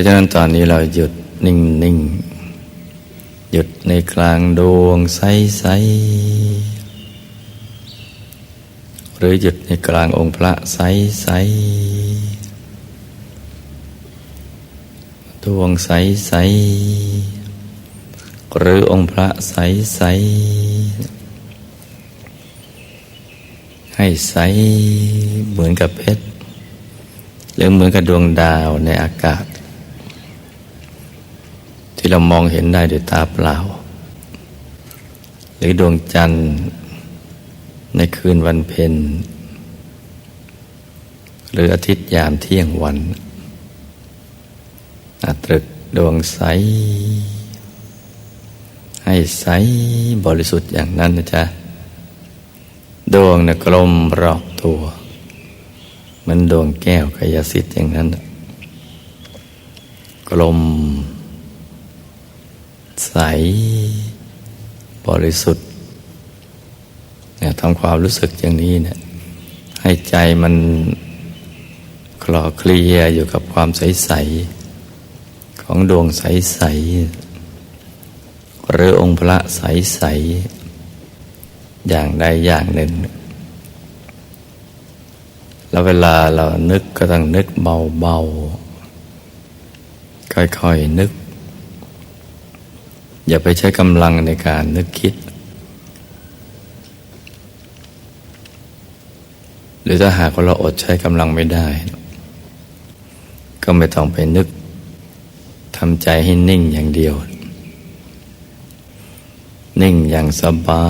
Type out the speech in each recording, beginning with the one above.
ราะฉะนั้นตอนนี้เราหยุดนิ่งนิ่งหยุดในกลางดวงใสใสหรือหยุดในกลางองค์พระใสใสดวงใสใสหรือองค์พระใสใสให้ใสเหมือนกับเพชรหรือเหมือนกับดวงดาวในอากาศ เรามองเห็นได้ด้วยตาเปล่า หรือดวงจันทร์ในคืนวันเพ็ญหรืออาทิตย์ยามเที่ยงวันอาตรึกดวงใส ให้ใสบริสุทธิ์อย่างนั้นนะจ๊ะ ดวงนะกลมรอบตัว มันดวงแก้วกายสิทธิ์อย่างนั้น กลม ใส บริสุทธิ์เนี่ยทำความรู้สึกอย่างนี้เนี่ยให้ใจมันคลอเคลียอยู่กับความใส ๆ ของดวงใส ๆ หรือองค์พระใส ๆ อย่างใดอย่างหนึ่ง แล้วเวลาเรานึกก็ต้องนึกเบา ๆ ค่อย ๆ นึก อย่าไปใช้กำลังในการนึกคิด หรือถ้าหากเราอดใช้กำลังไม่ได้ ก็ไม่ต้องไปนึกทำใจให้นิ่งอย่างเดียว นิ่งอย่างสบา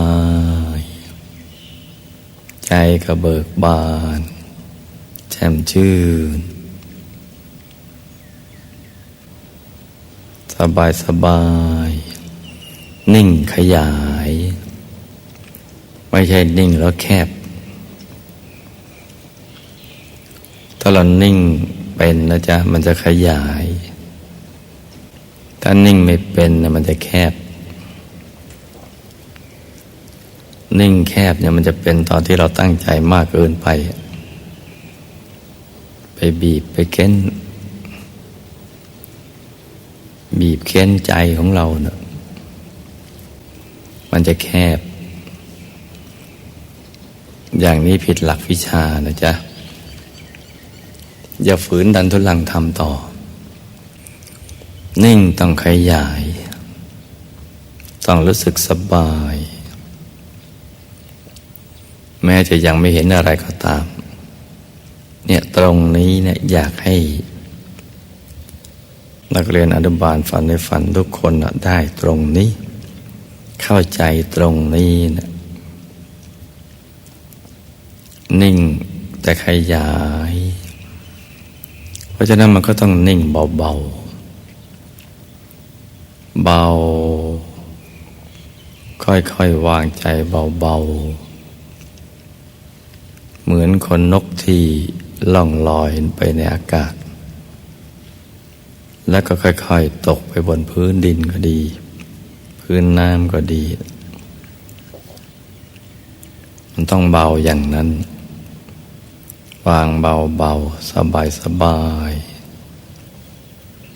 ย ใจก็เบิกบาน แช่มชื่น สบายสบาย นิ่งขยาย ไม่ใช่นิ่งแล้วแคบ ถ้าเรานิ่งเป็นนะจ๊ะมันจะขยาย ถ้านิ่งไม่เป็นนะมันจะแคบ นิ่งแคบเนี่ยมันจะเป็นตอนที่เราตั้งใจมากเกินไป ไปบีบไปเค้น บีบเค้นใจของเราเนะ มันจะแคบ อย่างนี้ผิดหลักวิชานะจ๊ะ อย่าฝืนดันทุลังทำต่อ นิ่งต้องขยาย ต้องรู้สึกสบาย แม้จะยังไม่เห็นอะไรก็ตาม เนี่ยตรงนี้เนี่ยอยากให้นักเรียนอนุบาลฝันในฝันทุกคนได้ตรงนี้ เข้าใจตรงนี้นะนิ่งแต่ขยาย เพราะฉะนั้นมันก็ต้องนิ่งเบาๆเบา ค่อยๆวางใจเบาๆ เหมือนคนนกที่ล่องลอยไปในอากาศ แล้วก็ค่อยๆ ตกไปบนพื้นดินก็ดี พื้นน้ำก็ดี มันต้องเบาอย่างนั้น วางเบาเบาสบายสบาย